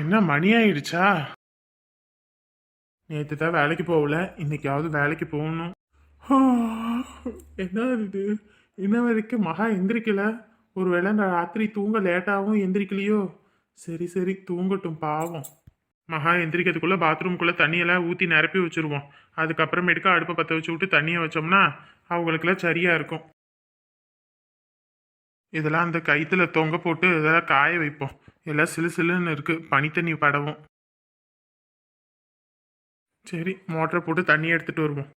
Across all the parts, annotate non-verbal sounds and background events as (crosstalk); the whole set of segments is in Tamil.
என்ன மணி ஆயிடுச்சா? நேற்று தான் வேலைக்கு போகல இன்னைக்காவது வேலைக்கு போகணும். என்ன இது? இன்ன வரைக்கும் மகா எந்திரிக்கல. ஒருவேளை நான் ராத்திரி தூங்க லேட்டாகவும் எந்திரிக்கலையோ? சரி சரி தூங்கட்டும் பாவம். மகா எந்திரிக்கிறதுக்குள்ள பாத்ரூம்குள்ள தண்ணியெல்லாம் ஊற்றி நிரப்பி வச்சிருவோம். அதுக்கப்புறமேட்டுக்கு அடுப்பை பற்ற வச்சு விட்டு தண்ணியை வச்சோம்னா அவங்களுக்குலாம் சரியா இருக்கும். இதெல்லாம் அந்த கைத்துல தொங்க போட்டு இதெல்லாம் காய வைப்போம். எல்லாம் சிலு சிலுன்னு இருக்கு. பனி தண்ணி படவும். சரி மோட்டரை போட்டு தண்ணி எடுத்துட்டு வருவோம்.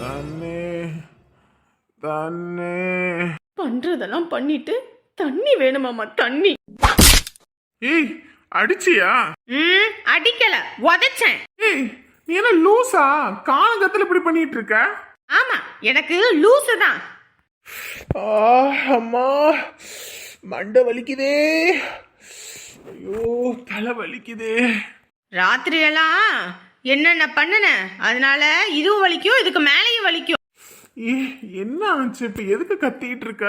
தண்ணி தண்ணி. பண்றதெல்லாம் பண்ணிட்டு தண்ணி வேணுமாமா தண்ணி. ஏய் அடிச்சியா? ம் அடிக்கல. உதைச்சேன். ஏய் நீ என்ன லூசா? காலங்கத்துல இப்படி பண்ணிட்டு இருக்க ஆமா எனக்கு லூசு தான். ஆ, அம்மா மண்டை வலிக்குதே. ஐயோ தலை வலிக்குதே. ராத்திரி எல்லாம் என்னென்ன பண்ணுன? அதனால இதுவும் வலிக்கும் இதுக்கு மேலேயும் வலிக்கும். ஏ என்ன ஆச்சு? இப்ப எதுக்கு கத்திட்டு இருக்க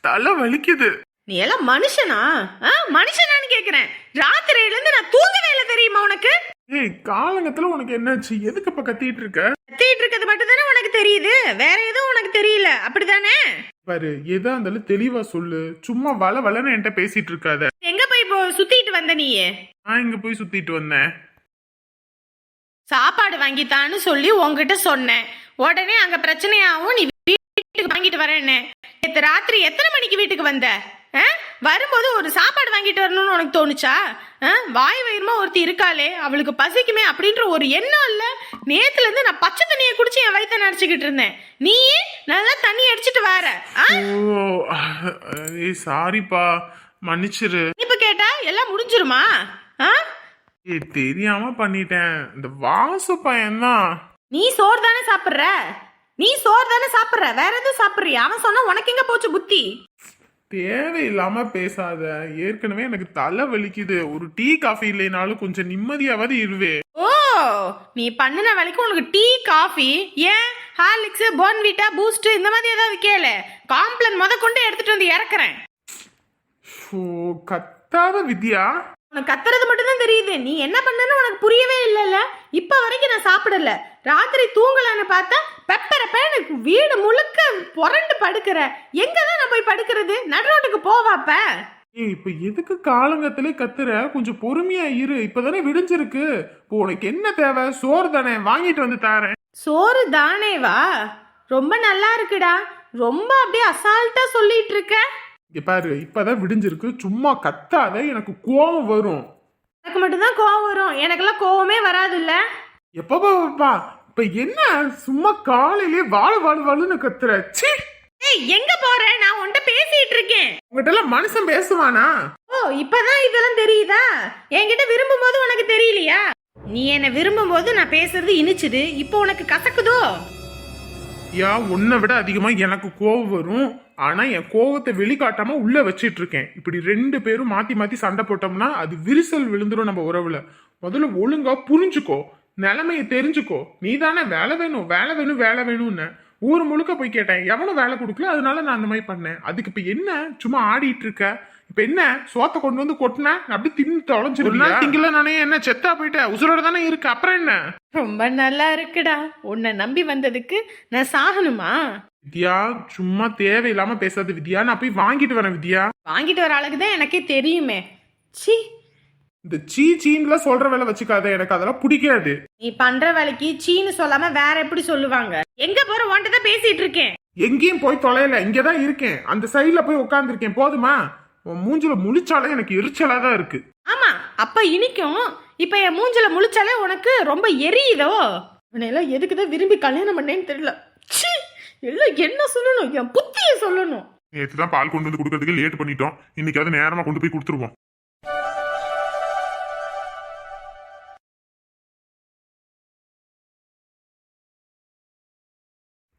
தலை வலிக்குது. நீ எல்லாம் மனுஷனா? ஆ, மனுஷனான்னு கேக்குறேன். ராத்திரியில இருந்து நான் தூங்கவே இல்லை தெரியுமா உனக்கு? ஏய் காலங்கத்துல உனக்கு என்னாச்சு? எதுக்கு இப்ப கத்திட்டு இருக்க? கத்திட்டு இருக்கிறது மட்டும் தானே உனக்கு தெரியுது. வேற எதுவும் உனக்கு தெரியல. அப்படிதானே பாரு எதா இருந்தாலும் தெளிவா சொல்லு. சும்மா வள வளன்னு என்கிட்ட பேசிட்டு இருக்காத. எங்க போய் இப்போ சுத்திட்டு வந்த நீ? நான் இங்க போய் சுத்திட்டு வந்தேன். சாப்பாடு வாங்கித்தான்னு சொல்லி உன்கிட்ட சொன்னேன். உடனே அங்க பிரச்சனையாவும் நீ வீட்டுக்கு வாங்கிட்டு வரேன்னு நேத்து ராத்திரி எத்தனை மணிக்கு வீட்டுக்கு வந்த? வரும்போது ஒரு சாப்பாடு வாங்கிட்டு வரணும்னு உனக்கு தோணுச்சா? வாய் வயிறுமா ஒருத்தி இருக்காளே அவளுக்கு பசிக்குமே அப்படின்ற ஒரு எண்ணம் இல்ல. நேத்துல இருந்து நான் பச்சை தண்ணியை குடிச்சு என் வயித்தை நடிச்சுக்கிட்டு இருந்தேன். நீயே நல்லா தண்ணி அடிச்சிட்டு வர. சாரிப்பா. மன்னிச்சிரு. இப்ப கேட்டா எல்லாம் முடிஞ்சிருமா? தெரியாம பண்ணிட்டேன். இந்த வாசு பையன்தான். நீ சோறு தானே சாப்பிடுற? நீ சோறு தானே சாப்பிடுற? வேற எதுவும் சாப்பிடுறியா? அவன் சொன்னா உனக்கு எங்க போச்சு புத்தி? தேவையில்லாம பேசாத. ஏற்கனவே எனக்கு தலை வலிக்குது. ஒரு டீ காஃபி இல்லைனாலும் கொஞ்சம் நிம்மதியாவது இருவே. ஓ நீ பண்ணின வேலைக்கு உனக்கு டீ காஃபி ஏன்? ஹார்லிக்ஸ் போன்விட்டா பூஸ்ட் இந்த மாதிரி ஏதாவது கேளு. காம்ப்ளன் முத கொண்டு எடுத்துட்டு வந்து இறக்குறேன். ஓ கத்தாத வித்யா. உனக்கு கத்துறது மட்டும் தான் தெரியுது. நீ என்ன பண்ணன்னு உனக்கு புரியவே இல்லைல்ல. இப்ப வரைக்கும் நான் சாப்பிடல. ராத்திரி தூங்கலான்னு பார்த்தா பெப்பரப்ப எனக்கு வீடு முழுக்க புரண்டு படுக்கிற. எங்க தான் நான் போய் படுக்கிறது? நடுரோட்டுக்கு போவாப்ப ஏய் இப்ப எதுக்கு காலங்கத்திலே கத்துற? கொஞ்சம் பொறுமையா இரு. இப்பதானே விடிஞ்சிருக்கு. இப்போ உனக்கு என்ன தேவை? சோறு தானே. வாங்கிட்டு வந்து தாரேன். சோறு தானேவா? ரொம்ப நல்லா இருக்குடா. ரொம்ப அப்படியே அசால்ட்டா சொல்லிட்டு இருக்க. இங்க பாரு இப்பதான் விடிஞ்சிருக்கு. சும்மா கத்தாத. எனக்கு கோவம் வரும். எனக்கு மட்டும்தான் கோவம் வரும். எனக்கெல்லாம் கோவமே வராது இல்ல எப்பப்பா இப்ப என்ன? சும்மா காலையிலே வாழ வாழ வாழுன்னு கத்துற. ஏய் எங்க போற? நான் உன்கிட்ட பேசிட்டு இருக்கேன். உங்ககிட்ட எல்லாம் மனுஷன் பேசுவானா? ஓ இப்பதான் இதெல்லாம் தெரியுதா? என்கிட்ட விரும்பும் போது உனக்கு தெரியலையா? நீ என்ன விரும்பும் போது நான் பேசுறது இனிச்சுது. இப்போ உனக்கு கசக்குதோ? யா உன்னை விட அதிகமா எனக்கு கோவம் வரும். ஆனா என் கோவத்தை வெளிக்காட்டாம உள்ள வச்சிட்டு இருக்கேன். இப்படி ரெண்டு பேரும் மாத்தி மாத்தி சண்டை போட்டோம்னா அது விரிசல் விழுந்துரும் நம்ம உறவுல. முதல்ல ஒழுங்கா புரிஞ்சுக்கோ. நிலைமைய தெரிஞ்சுக்கோ. நீ தானே வேலை வேணும் வேலை வேணும் வேலை வேணும்னு. ஊர் முழுக்க போய் கேட்டேன் எவனும் வேலை கொடுக்கல அதனால நான் அந்த மாதிரி பண்ணேன். அதுக்கு இப்ப என்ன? சும்மா ஆடிட்டு இருக்க. இப்ப என்ன? சோத்தை கொண்டு வந்து கொட்டின? அப்படி தின்னு தொலைஞ்சிருந்தா திங்கல நானே என்ன செத்தா போயிட்டேன் உசுரோட தானே இருக்கு. அப்புறம் என்ன? ரொம்ப நல்லா இருக்குடா. உன்னை நம்பி வந்ததுக்கு நான் சாகணுமா? வித்யா சும்மா தேவையில்லாம பேசாத வித்யா. நான் போய் வாங்கிட்டு வரேன் வித்யா. வாங்கிட்டு வர ஆளுக்கு தான் எனக்கே தெரியுமே. சி இந்த சீ சீன்ல சொல்ற வேலை வச்சுக்காத எனக்கு அதெல்லாம் பிடிக்காது. நீ பண்ற வேலைக்கு சீன்னு சொல்லாம வேற எப்படி சொல்லுவாங்க? எங்க போற? உன்கிட்ட தான் பேசிட்டு இருக்கேன். எங்கேயும் போய் தொலையல இங்கதான் இருக்கேன். அந்த சைடுல போய் உட்காந்துருக்கேன் போதுமா? உன் மூஞ்சில முழிச்சாலே எனக்கு எரிச்சலா தான் இருக்கு. ஆமா அப்ப இனிக்கும். இப்ப என் மூஞ்சில முழிச்சாலே உனக்கு ரொம்ப எரியுதோ? இவனையெல்லாம் எதுக்குதான் விரும்பி கல்யாணம் பண்ணேன்னு தெரியல. ச்சீ! எல்லாம் என்ன சொல்லணும்? என் புத்திய சொல்லணும். நேற்று தான் பால் கொண்டு வந்து கொடுக்கறதுக்கு லேட் பண்ணிட்டோம். இன்னைக்காவது நேரமா கொண்டு போய் கொடுத்துருவோம்.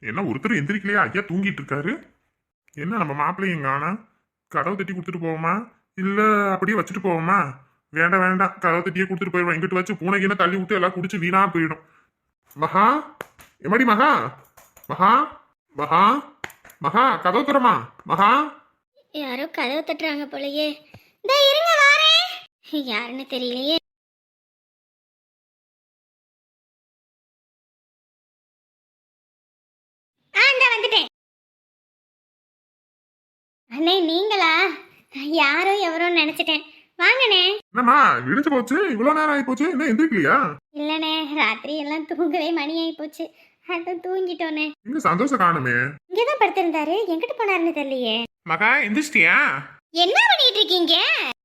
என்ன ஒருத்தர் எந்திரிக்கலையா? ஐயா தூங்கிட்டு இருக்காரு என்ன நம்ம மாப்பிள்ளையும் காணா கதவை தட்டி கொடுத்துட்டு போவோமா? இல்லை அப்படியே வச்சுட்டு போவோமா? வேண்டாம் வேண்டாம். கதவை தட்டியே கொடுத்துட்டு போயிடுவோம். எங்கிட்ட வச்சு பூனைக்கு என்ன தள்ளி விட்டு எல்லாம் குடிச்சு வீணா போயிடும். மகா எம்மாடி மகா? மகா மகா மகா கதவு தரமா மகா? யாரோ கதவு தட்டுறாங்க போலயே. இருங்க யாருன்னு தெரியலையே. அண்ணே நீங்களா? யாரோ எவரோ நினைச்சிட்டேன். வாங்கண்ணே. என்னம்மா விடிஞ்சு போச்சு? இவ்வளவு நேரம் ஆகி போச்சு என்ன எந்திரிக்கலையா? இல்லைண்ணே ராத்திரி எல்லாம் தூங்கவே மணி ஆகி போச்சு அதான் தூங்கிட்டோண்ணே. இங்க சந்தோஷம் காணுமே. இங்கதான் படுத்திருந்தாரு. எங்கிட்டு போனாருன்னு தெரியலையே. மகா எந்திரிச்சிட்டியா? என்ன பண்ணிட்டு இருக்கீங்க?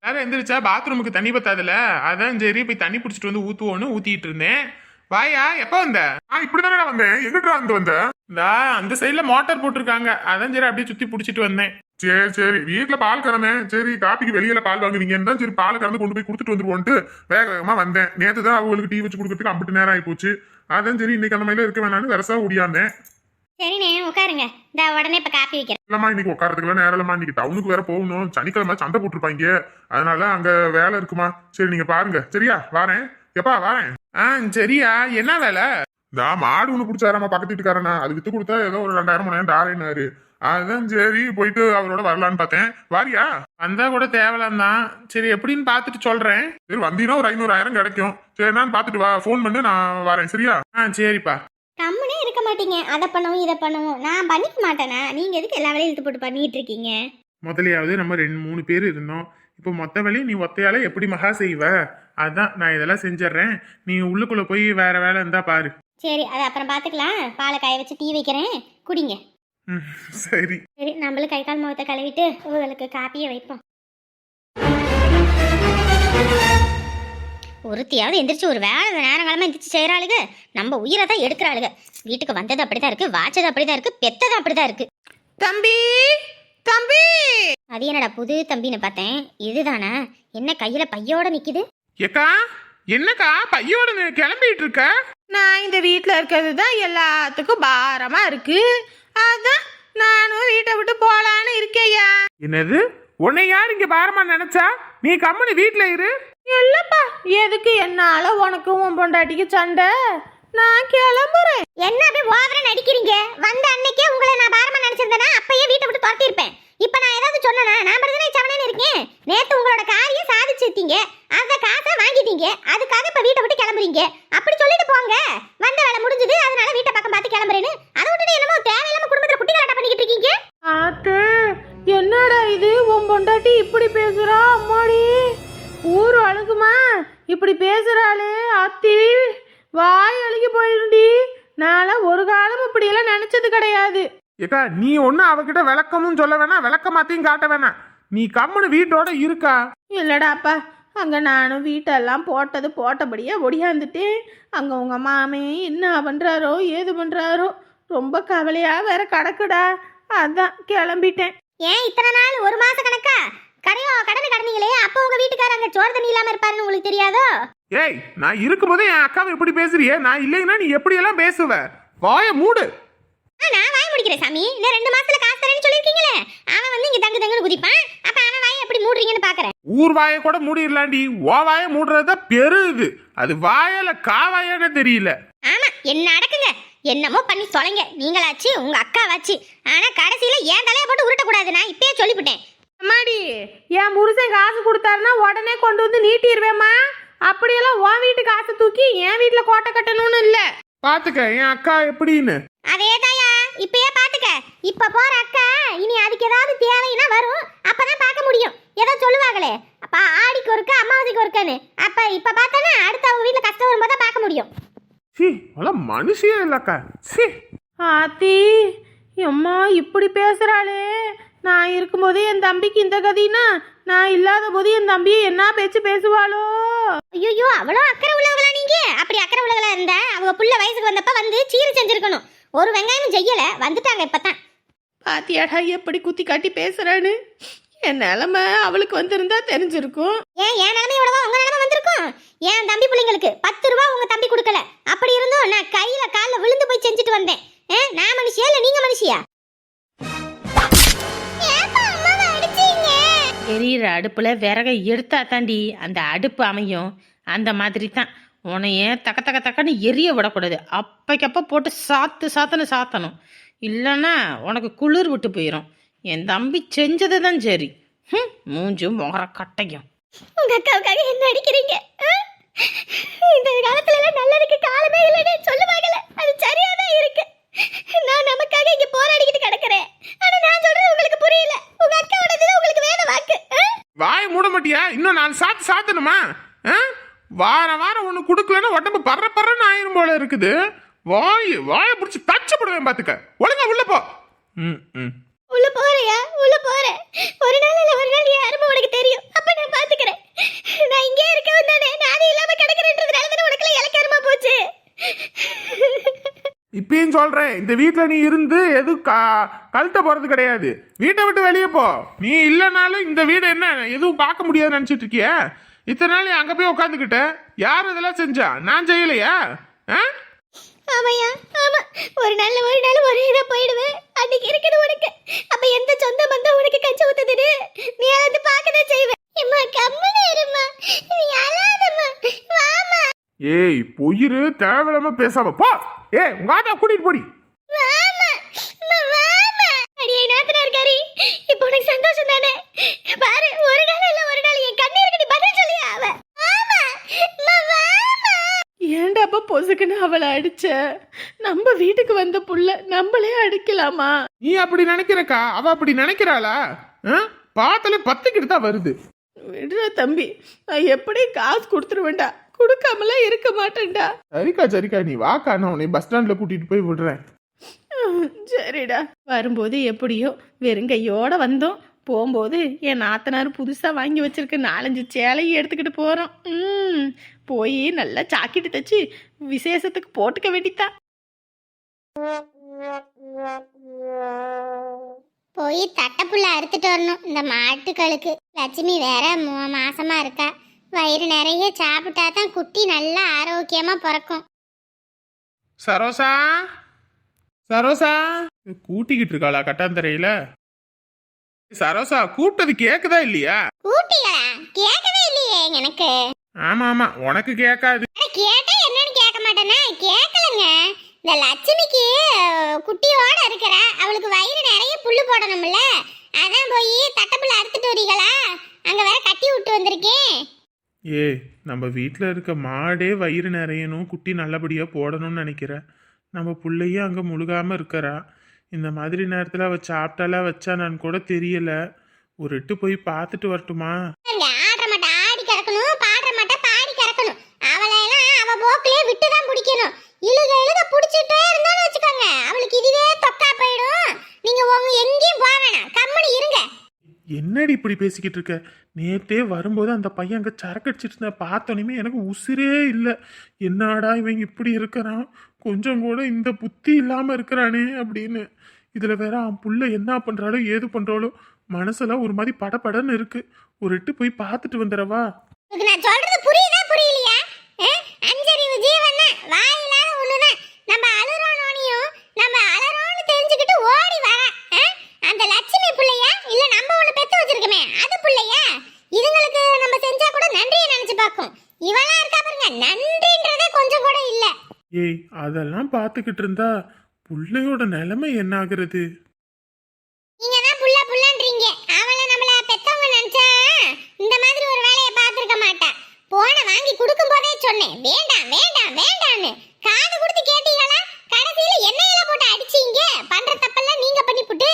வேற எந்திரிச்சா பாத்ரூமுக்கு தண்ணி பத்தாதுல. அதான் சரி போய் தண்ணி பிடிச்சிட்டு வந்து ஊத்துவோன்னு ஊத்திட்டு இருந்தேன். வாயா எப்போ வந்த? ஆ இப்படிதானே வந்தேன். எங்கிட்ட வந்து வந்த? இந்தா அந்த சைடுல மோட்டார் போட்டிருக்காங்க. அதான் சரி அப்படியே சுத்தி பிடிச்சிட்டு வந்தேன். சரி சரி. வீட்டுல பால் கறந்தேன். சரி காப்பிக்கு வெளியில பால் வாங்குவீங்கன்னு தான் சரி பால் கறந்து கொண்டு போய் கொடுத்துட்டு வந்துருவோன்ட்டு வேக வேகமா வந்தேன். நேத்து தான் அவங்களுக்கு டீ வச்சு கொடுக்கறதுக்கு அம்பிட்டு நேரம் ஆகி போச்சு அதான் சரி இன்னைக்கு அந்த மாதிரில இருக்க வேணாம்னு வரசா ஓடியாந்தேன். சரிண்ணே உட்காருங்க. இந்த உடனே இப்ப காப்பி வைக்கிறேன். இல்லம்மா இன்னைக்கு உட்காரத்துக்குலாம் நேரம் இல்லம்மா. இன்னைக்கு டவுனுக்கு வேற போகணும். சனிக்கிழமை சந்தை போட்டிருப்பாங்க. அதனால அங்க வேலை இருக்குமா. சரி நீங்க பாருங்க. சரியா? வாரேன். எப்பா வாரேன். ஆ சரியா. என்ன வேலை? இந்த மாடு ஒண்ணு பிடிச்சாராமா பக்கத்து வீட்டுக்காரனா? அது வித்து கொடுத்தா ஏதோ ஒரு ரெண்டாயிரம் மூணாயிரம் டாரேனாரு அதுதான் சரி போயிட்டு அவரோட வரலான்னு பார்த்தேன். வாரியா? வந்தா கூட தேவலாம் தான். சரி எப்படின்னு பார்த்துட்டு சொல்றேன். சரி வந்தீங்கன்னா ஒரு ஐநூறாயிரம் கிடைக்கும். சரி நான் பார்த்துட்டு வா ஃபோன் பண்ணு நான் வரேன் சரியா? ஆ சரிப்பா. கம்முனே இருக்க மாட்டீங்க. அதை பண்ணவும் இதை பண்ணவும். நான் பண்ணிக்க மாட்டேனா? நீங்க எதுக்கு எல்லா வேலையும் இழுத்து போட்டு பண்ணிட்டு இருக்கீங்க? முதலையாவது நம்ம ரெண்டு மூணு பேர் இருந்தோம். இப்போ மொத்த வேலையும் நீ ஒத்தையால எப்படி மகா செய்வ? அதான் நான் இதெல்லாம் செஞ்சிடுறேன். நீ உள்ளுக்குள்ள போய் வேற வேலை இருந்தா பாரு. சரி அதை அப்புறம் பார்த்துக்கலாம். பாலை காய வச்சு டீ வைக்கிறேன். குடிங்க. சரி. சரி நம்மளும் கை கால் முகத்தை கழுவிட்டு உங்களுக்கு காப்பியை வைப்போம். ஒருத்தியாவது எந்திரிச்சு ஒரு வேலை நேரங்காலமா எந்திரிச்சு செய்யறாளுங்க நம்ம உயிரை தான் எடுக்கிறாளுங்க வீட்டுக்கு வந்தது அப்படிதான் இருக்கு வாச்சது அப்படிதான் இருக்கு பெத்தது அப்படிதான் இருக்கு. தம்பி! தம்பி! அது என்னடா புது தம்பின்னு பார்த்தேன். இதுதானே? என்ன கையில பையோட நிக்குது? ஏக்கா என்னக்கா பையோட நீ கிளம்பிட்டு இருக்க? நான் இந்த வீட்டில் இருக்கிறது தான் எல்லாத்துக்கும் பாரமா இருக்கு. அதான் நானும் வீட்டை விட்டு போலான்னு இருக்கேயா என்னது? உன்னை யார் இங்க பாரமா நினைச்சா? நீ கம்முனு வீட்ல இரு. இல்லப்பா எதுக்கு என்னால உனக்கும் உன் பொண்டாட்டிக்கு சண்டை? நான் கிளம்புறேன். என்ன அப்படியே ஓவரா நடிக்கிறீங்க? வந்த அன்னைக்கே உங்களை நான் பாரமா நினைச்சிருந்தேனா அப்பயே வீட்டை விட்டு துரத்தி இருப்பேன் இப்போ நான் ஏதாவது சொன்னேனா? நான் மட்டும் சவனேன்னு இருக்கேன். நேற்று உங்களோட காரியம் சாதிச்சிருத்தீங்க அந்த காசை வாங்கிட்டீங்க. அதுக்காக இப்போ வீட்டை விட்டு கிளம்புறீங்க. அப்படி சொல்லிட்டு போங்க. வந்த வேலை முடிஞ்சது. அதனால வீட்டை பக்கம் பார்த்து கிளம்புறேன்னு. அதை விட்டுட்டு என்னமோ தேவையில்லாம குடும்பத்தில் குட்டி கலாட்டம் பண்ணிக்கிட்டு இருக்கீங்க? ஆத்து என்னடா இது? உன் பொண்டாட்டி இப்படி பேசுறா? அம்மாடி. ஊர் அழுகுமா? இப்படி பேசுறாளே அத்தி வாய் அழுகி போயிருண்டி. நான் ஒரு காலம் இப்படியெல்லாம் நினைச்சது கிடையாது. ஏக்கா நீ ஒன்னும் அவகிட்ட விளக்கமும் சொல்ல வேணாம் விளக்கமாத்தையும் காட்ட வேணாம். நீ கம்முனு வீட்டோட இருக்கா? இல்லடாப்பா அங்கே நானும் வீட்டெல்லாம் போட்டது போட்டபடியே ஒடியாந்துட்டேன். அங்கே உங்கள் மாமே என்ன பண்ணுறாரோ ஏது பண்ணுறாரோ ரொம்ப கவலையாக வேற கிடக்குடா. அதான் கிளம்பிட்டேன். ஏன் இத்தனை நாள் ஒரு மாச கணக்கா? கரையோ கடனை கடந்தீங்களே? அப்போ உங்க வீட்டுக்காரர் அங்க சோறு தண்ணி இல்லாம இருப்பாருன்னு உங்களுக்கு தெரியாதோ? ஏய் நான் இருக்கும்போதே என் அக்காவை இப்படி பேசுறியே? நான் இல்லைன்னா நீ எப்படி எல்லாம் பேசுவ? வாய மூடு. நான் வாய் முடிக்கிறேன் சாமி. இன்னும் ரெண்டு மாசத்துல காசு தரேன்னு சொல்லிருக்கீங்களே அவன் வந்து இங்க தங்கு தங்குன்னு குதிப்பான். அப்ப அவன் வாய் எப்படி மூடுறீங்கன்னு பாக்குறேன். ஊர் வாயை கூட மூடிடலாண்டி. ஓ வாயை மூடுறது பெரு இது அது வாயால காவாயான்னு தெரியல. ஆமா என்ன அடக்குங்க என்னமோ பண்ணி தொலைங்க. நீங்களாச்சு உங்க அக்காவாச்சு. ஆனா கடைசியில ஏன் தலைய போட்டு உருட்டக்கூடாது நான் இப்பயே சொல்லிவிட்டேன். அம்மாடி என் புருஷன் காசு கொடுத்தாருன்னா உடனே கொண்டு வந்து நீட்டிடுவேம்மா அப்படியெல்லாம் உன் வீட்டு காசை தூக்கி என் வீட்டில் கோட்டை கட்டணும்னு இல்லை. பாத்துக்க என் அக்கா எப்படின்னு? அதே தாயா இப்பயே பாத்துக்க. இப்ப போற அக்கா இனி அதுக்கு ஏதாவது தேவைன்னா வரும். அப்பதான் பார்க்க முடியும். ஏதோ சொல்லுவாங்களே. அப்ப ஆடிக்கு ஒருக்க அம்மாவதிக்கு ஒருக்கன்னு. அப்ப இப்ப பார்த்தானே அடுத்து அவங்க வீட்டுல கஷ்டம் வரும்போது தான் பார்க்க முடியும். சி அதெல்லாம் மனுஷியே இல்லக்கா. சி. ஆத்தி அம்மா இப்படி பேசுறாளே. நான் இருக்கும்போது என் தம்பிக்கு இந்த கதினா? நான் இல்லாத போது என் தம்பி என்ன பேச்சு பேசுவாளோ? ஐயோ அவ்வளோ அக்கறை உள்ளவங்களா நீங்க? அப்படி அக்கறை உள்ளவங்களா இருந்தா அவங்க புள்ள வயசுக்கு வந்தப்ப வந்து சீரு செஞ்சிருக்கணும். ஒரு வெங்காயம் செய்யல வந்துட்டாங்க இப்பதான் பாத்தியாடா எப்படி குத்தி காட்டி பேசுறான்னு? என் நிலமை அவளுக்கு வந்திருந்தா தெரிஞ்சிருக்கும். ஏன் என் நிலைமை எவ்வளவோ உங்க நிலைமை வந்திருக்கும். என் தம்பி பிள்ளைங்களுக்கு பத்து ரூபா உங்க தம்பி கொடுக்கல. அப்படி இருந்தும் நான் கையில கால்ல விழுந்து போய் செஞ்சுட்டு வந்தேன். நான் மனுஷியா இல்ல நீங்க மனுஷியா? எரியிற அடுப்பில் விறகை எடுத்தா தாண்டி அந்த அடுப்பு அமையும். அந்த மாதிரி தான் உன்னைய தக்க தக்க தக்கன்னு எரிய விடக்கூடாது. அப்பைக்கப்போ போட்டு சாத்து சாத்துன்னு சாத்தணும். இல்லைன்னா உனக்கு குளிர் விட்டு போயிடும் என் தம்பி செஞ்சது தான் சரி. ம் மூஞ்சும் முகர கட்டையும். உங்க அக்காவுக்காக என்ன அடிக்கிறீங்க? இந்த காலத்துல எல்லாம் நல்லதுக்கு காலமே இல்லைன்னு சொல்லுவாங்கல்ல அது சரியா தான் இருக்கு. நான் நமக்காக இங்க போராடிக்கிட்டு கிடக்குறேன். ஆனா நான் சொல்றது உங்களுக்கு புரியல. உங்க அக்காவோடது உங்களுக்கு வேற வாக்கு? வாய் மூட மாட்டியா? இன்னும் நான் சாத்து சாத்தணுமா? ஆ? வாரம் வாரம் ஒன்று கொடுக்கலன்னா உடம்பு பர்ற பர்றன்னு ஆயிரும் போல இருக்குது. வாய் வாயை பிடிச்சி தச்சப்படுவேன் பார்த்துக்க ஒழுங்கா உள்ள போ. ம் ம். உள்ள போறியா உள்ள போறேன் ஒரு நாள் இல்ல ஒரு நாள் என் அருமை உனக்கு தெரியும் அப்ப நான் பாத்துக்கிறேன் நான் இங்கே இருக்க வந்தானே நானே இல்லாம கிடக்குறேன்றதுனால தானே உனக்குள்ள இலக்கரமா போச்சு இப்பயும் சொல்றேன். இந்த வீட்டில் நீ இருந்து எதுவும் க கழுத்த போறது கிடையாது. வீட்டை விட்டு வெளியே போ. நீ இல்லைனாலும் இந்த வீடு என்ன? எதுவும் பார்க்க முடியாதுன்னு நினச்சிட்டு இருக்கிய? இத்தனை நாள் நீ அங்கே போய் உட்காந்துக்கிட்ட யார் இதெல்லாம் செஞ்சா? நான் செய்யலையா? ஆ? ஆமாய்யா ஆமா. ஒரு நாள் ஒரு நாள் ஒரே இதா போயிடுவேன். அன்னைக்கு இருக்குது உனக்கு. அப்ப எந்த சொந்த பந்தம் உனக்கு கஞ்சி ஊத்துதுன்னு? நீ அதை பார்க்கதான் செய்வேன். அம்மா கம்மனு இருமா நீ அழாதம்மா. வாமா ஏய் பொயிரு தேவையில்லாம பேசாம போ. ஏய் உங்க ஆத்தா கூட்டிட்டு போடி. இப்போ உனக்கு சந்தோஷம் தானே? பாரு ஒரு நாள் இல்ல ஒரு நாள் என் கண்ணீருக்கு நீ பதில் சொல்லியா அவ. ஏன்டாப்பா பொசுக்குன்னு அவளை அடிச்ச? நம்ம வீட்டுக்கு வந்த புள்ள நம்மளே அடிக்கலாமா? நீ அப்படி நினைக்கிறக்கா? அவ அப்படி நினைக்கிறாளா? ஆ? பார்த்தாலே பத்துக்கிட்டு தான் வருது. விடுறா தம்பி நான் எப்படி காசு கொடுத்துருவேன்டா. கொடுக்காமலாம் இருக்க மாட்டேன்டா. சரிக்கா சரிக்கா. நீ வாக்கா நான் உன்னை பஸ் ஸ்டாண்ட்ல கூட்டிட்டு போய் விடுறேன். சரிடா. வரும்போது எப்படியோ வெறுங்கையோட வந்தோம். போகும்போது என் நாத்தனார் புதுசாக வாங்கி வச்சிருக்க நாலஞ்சு சேலையும் எடுத்துக்கிட்டு போகிறோம் ம் போய் நல்லா சாக்கிட்டு தச்சு விசேஷத்துக்கு போட்டுக்க வேண்டித்தான் போய் தட்டைப்புள்ள அறுத்துட்டு வரணும். இந்த மாட்டுக்களுக்கு லட்சுமி வேற மாசமா இருக்கா. வயிறு நிறைய சாப்பிட்டா தான் குட்டி நல்லா ஆரோக்கியமா பிறக்கும். சரோசா? சரோசா? கூட்டிக்கிட்டு இருக்காளா கட்டாந்தரையில? சரோசா கூப்பிட்டது கேக்குதா இல்லையா? கூட்டிகளா கேட்கவே இல்லையே எனக்கு. ஆமா ஆமா. உனக்கு கேட்காது கேட்டா என்னன்னு கேட்க மாட்டேனா கேட்கலங்க. இந்த லட்சுமிக்கு குட்டியோட இருக்கிறா அவளுக்கு வயிறு நிறைய புல்லு போடணும்ல. அதான் போய் தட்டைப்புள்ள அறுத்துட்டு வரீங்களா? அங்க வேற கட்டி விட்டு வந்திருக்கேன். ஏ நம்ம வீட்டில் இருக்க மாடே வயிறு நிறையணும் குட்டி நல்லபடியாக போடணும்னு நினைக்கிறேன் நம்ம பிள்ளையும் அங்கே முழுகாமல் இருக்கிறா? இந்த மாதிரி நேரத்தில் அவள் சாப்பிட்டாலா வச்சானான்னு கூட தெரியல. ஒரு எட்டு போய் பார்த்துட்டு வரட்டுமா? பாடுற விட்டு தான் அவளுக்கு இதுவே தொக்கா போயிடும். நீங்க உங்க எங்கேயும் போக வேணாம். இருங்க. என்னடி இப்படி பேசிக்கிட்டு இருக்க? நேத்தே வரும்போது அந்த பையன் அங்கே சரக்கடிச்சிட்டு இருந்தேன் இருந்த பார்த்தோன்னே எனக்கு உசிரே இல்லை. என்னடா இவன் இப்படி இருக்கிறான்? கொஞ்சம் கூட இந்த புத்தி இல்லாமல் இருக்கிறானே அப்படின்னு. இதில் வேற அவன் புள்ள என்ன பண்ணுறாளோ ஏது பண்ணுறாளோ மனசெல்லாம் ஒரு மாதிரி படபடன்னு இருக்கு. ஒரு எட்டு போய் பார்த்துட்டு வந்துடவா? நான் சொல்றது புரியுதா புரியலையா? அஞ்சறிவு ஜீவன் வாயிலான வாயில்லாத நம்ம அழுறோனோனையும் நம்ம அலறோன்னு தெரிஞ்சுக்கிட்டு ஓடி வரேன். அந்த லட்சுமி பிள்ளையா? இல்ல நம்ம ஒண்ணு பெத்து வச்சிருக்கோமே அது பிள்ளையா? இதுங்களுக்கு நம்ம செஞ்சா கூட நன்றியை நினைச்சு பார்க்கும். இவளா இருக்கா பாருங்க நன்றின்றதே கொஞ்சம் கூட இல்ல. ஏய் அதெல்லாம் பார்த்துக்கிட்டு இருந்தா புள்ளையோட நிலைமை என்ன ஆகுறது? நீங்க தான் புள்ள புள்ளன்றீங்க. அவளை நம்மள பெத்தவங்க நினைச்சா இந்த மாதிரி ஒரு வேலையை பார்த்திருக்க மாட்டா போன வாங்கி கொடுக்கும் போதே சொன்னேன் வேண்டாம் வேண்டாம் வேண்டாம்னு காது கொடுத்து கேட்டீங்களா கடைசியில எண்ணெயில போட்டு அடிச்சீங்க பண்ற தப்பெல்லாம் நீங்க பண்ணிப்புட்டு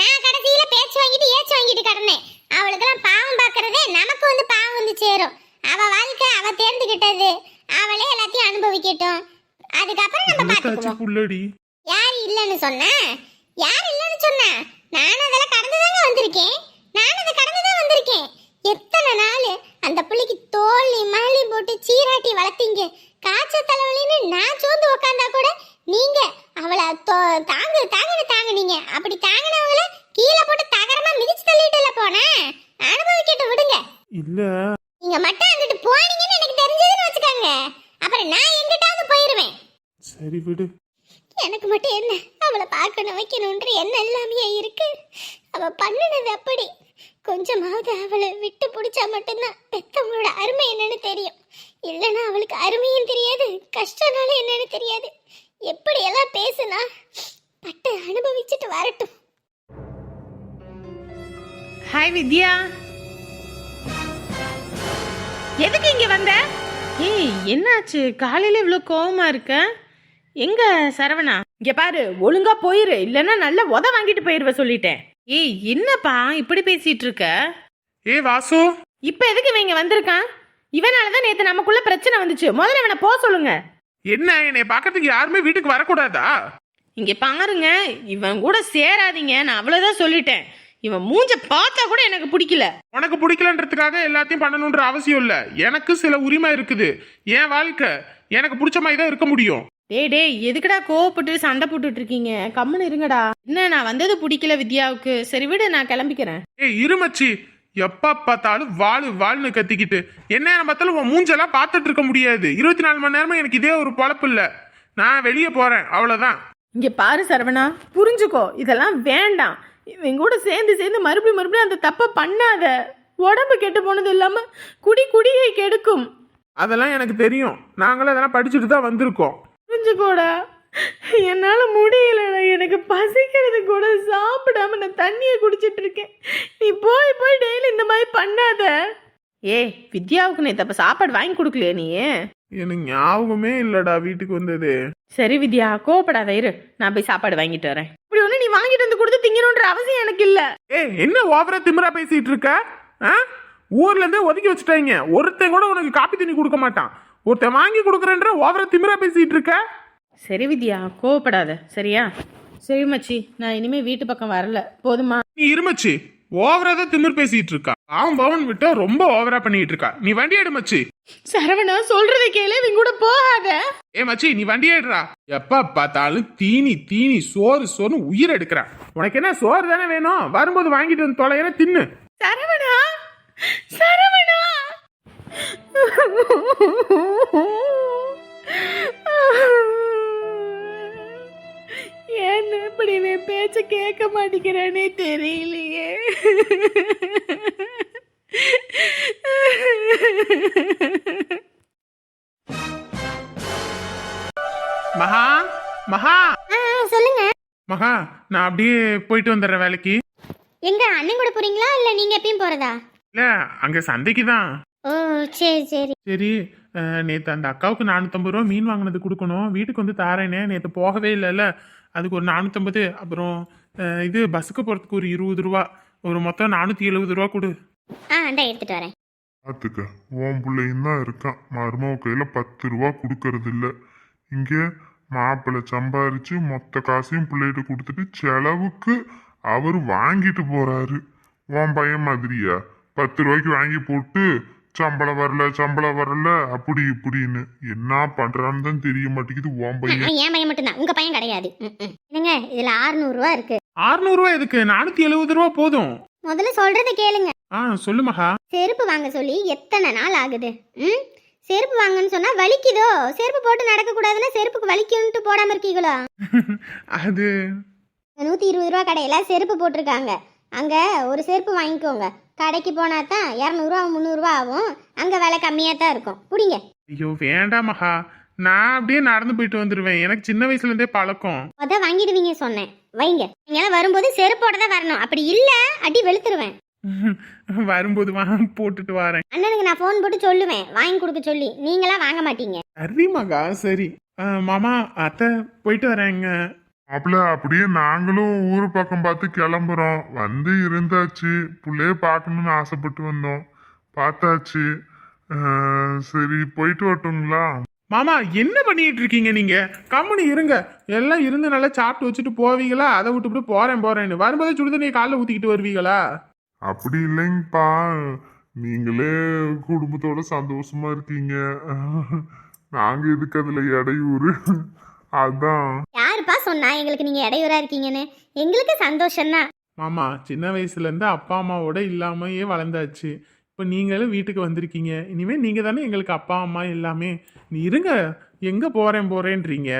நான் கடைசியில பேச்சு வாங்கிட்டு ஏச்சு வாங்கிட்டு கிடந்தேன் அவளுக்கெல்லாம் பாவம் பார்க்கறதே நமக்கு வந்து பாவம் வந்து சேரும் அவ வாழ்க்கை அவ தேர்ந்துகிட்டது அவளே எல்லாத்தையும் அனுபவிக்கட்டும் அதுக்கப்புறம் நம்ம புள்ளடி யார் இல்லைன்னு சொன்னா? யார் இல்லைன்னு சொன்னா? நானும் அதெல்லாம் கடந்து தாங்க வந்திருக்கேன். நானும் அதை கடந்து தான் வந்திருக்கேன். எத்தனை நாள் அந்த பிள்ளைக்கு தோழி மழி போட்டு சீராட்டி வளர்த்தீங்க. காய்ச்சல் தலைவலின்னு நான் சோர்ந்து உக்காந்தா கூட நீங்க அவளை தாங்கு தாங்குன்னு தாங்குனீங்க. அப்படி தாங்கினவங்கள கீழே போட்டு தகரமா மிதிச்சு தள்ளிட்டுல போனா. அனுபவிக்கட்டும் விடுங்க. இல்ல. ஏய் என்னாச்சு? காலையில இவ்வளோ கோவமா இருக்க? எங்க சரவணா? இங்க பாரு ஒழுங்கா போயிரு. இல்லைன்னா நல்ல உத வாங்கிட்டு போயிருவ சொல்லிட்டேன். ஏய் என்னப்பா இப்படி பேசிட்டு இருக்க? ஏ வாசு? இப்ப எதுக்கு இவன் இங்க வந்திருக்கான்? இவனாலதான் நேத்து நமக்குள்ள பிரச்சனை வந்துச்சு. முதல்ல இவனை போக சொல்லுங்க. என்ன என்னை பார்க்கறதுக்கு யாருமே வீட்டுக்கு வரக்கூடாதா? இங்க பாருங்க இவன் கூட சேராதீங்க. நான் அவ்வளவுதான் சொல்லிட்டேன். இவன் மூஞ்ச பார்த்தா கூட எனக்கு பிடிக்கல. உனக்கு பிடிக்கலன்றதுக்காக எல்லாத்தையும் பண்ணணுன்ற அவசியம் இல்ல. எனக்கு சில உரிமை இருக்குது. என் வாழ்க்கை எனக்கு பிடிச்ச மாதிரி தான் இருக்க முடியும். டேய் டேய் எதுக்குடா கோவப்பட்டு சண்டை போட்டுட்டு இருக்கீங்க? கம்முன்னு இருங்கடா. என்ன நான் வந்தது பிடிக்கல வித்யாவுக்கு. சரி விடு நான் கிளம்பிக்கிறேன். ஏய் இருமச்சி எப்ப பார்த்தாலும் வாழு வாழ்னு கத்திக்கிட்டு. என்ன பார்த்தாலும் உன் மூஞ்செல்லாம் பார்த்துட்டு இருக்க முடியாது. இருபத்தி நாலு மணி நேரமா எனக்கு இதே ஒரு பொழப்பு இல்ல. நான் வெளியே போறேன். அவ்வளவுதான். இங்க பாரு சரவணா. புரிஞ்சுக்கோ. இதெல்லாம் வேண்டாம். இவன் கூட சேர்ந்து சேர்ந்து மறுபடியும் மறுபடியும் அந்த தப்பை பண்ணாத. உடம்பு கெட்டு போனது இல்லாம குடி குடியை கெடுக்கும். அதெல்லாம் எனக்கு தெரியும். நாங்களும் அதெல்லாம் படிச்சுட்டு தான் வந்திருக்கோம். புரிஞ்சுக்கோடா. என்னால முடியலடா. எனக்கு பசிக்கிறது கூட சாப்பிடாம நான் தண்ணியை குடிச்சிட்டு இருக்கேன். நீ போய் போய் டெய்லி இந்த மாதிரி பண்ணாத. ஏ வித்யாவுக்கு நேத்து அப்ப சாப்பாடு வாங்கி கொடுக்கலையா நீ எனக்கு ஞாபகமே இல்லடா வீட்டுக்கு வந்தது. சரி வித்யா கோவப்படாத இரு. நான் போய் சாப்பாடு வாங்கிட்டு வரேன். நீ வாங்கிட்டு வந்து கொடுத்து திங்கணுன்ற அவசியம் எனக்கு இல்ல. ஏய் என்ன ஓவரா திமிரா பேசிட்டு இருக்க? ஊர்ல இருந்தே ஒதுக்கி வச்சுட்டாங்க. ஒருத்தன் கூட உனக்கு காப்பி தண்ணி கொடுக்க மாட்டான். ஒருத்தன் வாங்கி கொடுக்குறேன்ற ஓவரா திமிரா பேசிட்டு இருக்க? சரி வித்யா கோவப்படாத. சரியா? சரி மச்சி. நான் இனிமே வீட்டு பக்கம் வரல. போதுமா? நீ இருமச்சி ஓவரா தான் திமிர் பேசிட்டு இருக்கா. அவன் பவன் விட்டா ரொம்ப ஓவரா பண்ணிட்டு இருக்கா. நீ வண்டி எடு மச்சி. சரவணா சொல்றதை கேளு இவன் கூட போகாத. ஏ மச்சி நீ வண்டி எடுறா. எப்ப பார்த்தாலும் தீனி தீனி சோறு சோறு உயிர் எடுக்கிறான் உனக்கு என்ன சோறு தானே வேணும்? வரும்போது வாங்கிட்டு வந்து தொலைகிற தின்னு. சரவணா சரவணா. ஏன்னு இப்படி பேச்ச கேட்க மாட்டேங்கிறானே தெரியலையே. நான் அப்படியே போயிட்டு வந்துடுறேன் வேலைக்கு. எங்க அண்ணன் கூட போறீங்களா? இல்ல நீங்க எப்பயும் போறதா? இல்ல அங்க சந்தைக்கு தான். ஓ சரி சரி. சரி நேத்து அந்த அக்காவுக்கு நானூத்தம்பது ரூபா மீன் வாங்கினது கொடுக்கணும். வீட்டுக்கு வந்து தாரேனே நேத்து போகவே இல்லைல்ல. அதுக்கு ஒரு நானூத்தம்பது அப்புறம் இது பஸ்ஸுக்கு போறதுக்கு ஒரு இருபது ரூபா. ஒரு மொத்தம் நானூத்தி எழுபது ரூபா கொடு. ஆ இந்த எடுத்துட்டு வரேன். பார்த்துக்க உன் பிள்ளையும் தான் இருக்கான். மருமக கையில பத்து ரூபா கொடுக்கறது இல்ல இங்கே மாப்பிள்ளை சம்பாரிச்சு மொத்த காசையும் பிள்ளைகிட்ட கொடுத்துட்டு செலவுக்கு அவர் வாங்கிட்டு போறாரு. உன் பையன் மாதிரியா? பத்து ரூபாய்க்கு வாங்கி போட்டு சம்பளம் வரல சம்பளம் வரல அப்படி இப்படின்னு. என்ன பண்றான்னு தான் தெரிய மாட்டேங்குது உன் பையன். என் பையன் மட்டும்தான். உங்க பையன் கிடையாது. ம், ம். என்னங்க இதுல 600 ரூபா இருக்கு. அறுநூறு ரூபா எதுக்கு? நானூத்தி எழுபது ரூபா போதும். முதல்ல சொல்றத கேளுங்க. ஆ சொல்லு மகா. செருப்பு வாங்க சொல்லி எத்தனை நாள் ஆகுது? ம்? செருப்பு வாங்கன்னு சொன்னா வலிக்குதோ? செருப்பு போட்டு நடக்க கூடாதுன்னா செருப்புக்கு வலிக்கும்ட்டு போடாம இருக்கீங்களோ? அது நூத்தி இருபது ரூபா கடையில செருப்பு போட்டிருக்காங்க. அங்க ஒரு செருப்பு வாங்கிக்கோங்க. கடைக்கு போனா தான் இரநூறுவா முந்நூறுரூவா ஆகும். அங்க விலை கம்மியா தான் இருக்கும். புடிங்க. ஐயோ வேண்டாம் மகா. நான் அப்படியே நடந்து போயிட்டு வந்துடுவேன் எனக்கு சின்ன வயசுல இருந்தே பழக்கம். அதான் வாங்கிடுவீங்க சொன்னேன். வைங்க. நீங்க வரும்போது செருப்போட தான் வரணும். அப்படி இல்ல அடி வெளுத்துருவேன். வரும்போது வா போட்டுட்டு வரேன். அண்ணனுக்கு நான் ஃபோன் போட்டு சொல்லுவேன். வாங்கி கொடுக்க சொல்லி. நீங்களா வாங்க மாட்டீங்க. சரி மகா சரி. மாமா அத்தை போயிட்டு வரேங்க. மாப்பிள்ள அப்படியே நாங்களும் ஊர் பக்கம் பார்த்து கிளம்புறோம். வந்து இருந்தாச்சு. புள்ளைய பார்க்கணும்னு ஆசைப்பட்டு வந்தோம். பார்த்தாச்சு. அஹ், சரி போயிட்டு வரட்டுங்களா? மாமா என்ன பண்ணிட்டு இருக்கீங்க நீங்க? கம்முனு இருங்க. எல்லாம் இருந்து நல்லா சாப்பிட்டு வச்சுட்டு போவீங்களா? அதை விட்டுவிட்டு போறேன் போறேன்னு. வரும்போது சுடுதண்ணியை காலைல ஊத்திக்கிட்டு வருவீங்களா? அப்படி இல்லைங்கப்பா. நீங்களே குடும்பத்தோட சந்தோஷமா இருக்கீங்க. நாங்க எதுக்கு அதுல இடையூறு? அதான். யாருப்பா சொன்னா எங்களுக்கு நீங்க இடையூறா இருக்கீங்கன்னு? எங்களுக்கு சந்தோஷம்தான் மாமா சின்ன வயசுல இருந்து அப்பா அம்மாவோட இல்லாமயே வளர்ந்தாச்சு. இப்போ நீங்களும் வீட்டுக்கு வந்திருக்கீங்க. இனிமே நீங்க தானே எங்களுக்கு அப்பா அம்மா எல்லாமே. நீ இருங்க. எங்க போறேன் போறேன்றீங்க.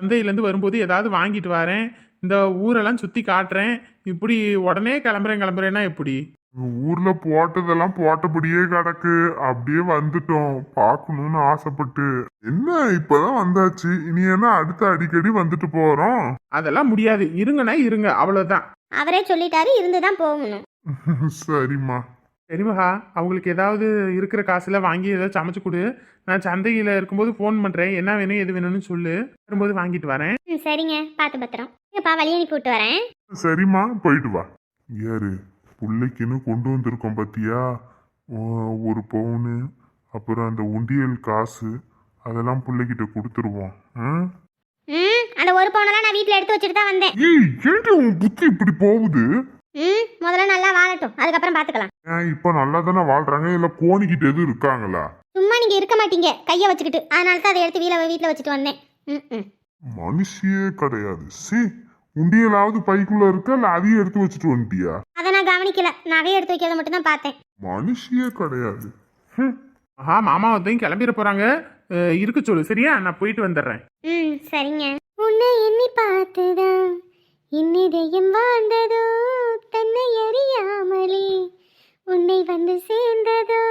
சந்தையிலேருந்து வரும்போது ஏதாவது வாங்கிட்டு வரேன். இந்த ஊரெல்லாம் சுத்தி காட்டுறேன். இப்படி உடனே கிளம்புறேன் கிளம்புறேன்னா எப்படி? ஊர்ல போட்டதெல்லாம் போட்டபடியே கிடக்கு. அப்படியே வந்துட்டோம். பார்க்கணும்னு ஆசைப்பட்டு. என்ன இப்பதான் வந்தாச்சு? இனி என்ன அடுத்து அடிக்கடி வந்துட்டு போறோம்? அதெல்லாம் முடியாது. இருங்கண்ணா இருங்க அவ்வளவுதான். அவரே சொல்லிட்டாரு இருந்து தான் போகணும். (laughs) சரிம்மா. சரிமகா அவங்களுக்கு ஏதாவது இருக்கிற காசுல வாங்கி ஏதாவது சமைச்சு கொடு. நான் சந்தையில் இருக்கும்போது ஃபோன் பண்ணுறேன் என்ன வேணும் எது வேணும்னு சொல்லு. வரும்போது வாங்கிட்டு வரேன். சரிங்க. பார்த்து பத்திரம். ஏப்பா வழி அனுப்பி விட்டு வரேன். சரிம்மா போயிட்டு வா. யாரு? பிள்ளைக்குன்னு கொண்டு வந்திருக்கோம் பாத்தியா? ஓ- ஒரு பவுனு அப்புறம் அந்த உண்டியல் காசு அதெல்லாம் பிள்ளைகிட்ட கொடுத்துருவோம். ஆ? ம் அந்த ஒரு பவுனெல்லாம் நான் வீட்டில் எடுத்து வச்சுட்டு தான் வந்தேன். ஏய் ஏன்டி உன் புத்தி இப்படி போகுது? ம் முதல்ல நல்லா வாழட்டும். அதுக்கப்புறம் பார்த்துக்கலாம். இப்ப நல்லா தானே வாழ்றாங்க? இல்ல கோணிக்கிட்டு எதுவும் இருக்காங்களா? சும்மா நீங்கள் இருக்க மாட்டீங்க. கையை வச்சுக்கிட்டு. அதனால தான் அதை எடுத்து வீல வீட்டில் வச்சுட்டு வந்தேன். மனுஷியே கிடையாது. சி உண்டியலாவது பைக்குள்ள இருக்க? இல்ல அதையும் எடுத்து வச்சுட்டு வந்துட்டியா? அதை நான் கவனிக்கல. நகையை எடுத்து வைக்கிறத மட்டும் தான் பார்த்தேன். மனுஷியே கிடையாது. ஆஹா மாமா வந்து கிளம்பிட போறாங்க. இருக்க சொல்லு சரியா? நான் போயிட்டு வந்துடுறேன். ம் சரிங்க. உன்னை எண்ணி பார்த்துதான் இன்னிதயம் வாழ்ந்ததோ தன்னை அறியாமலே. உன்னை வந்து சேர்ந்ததோ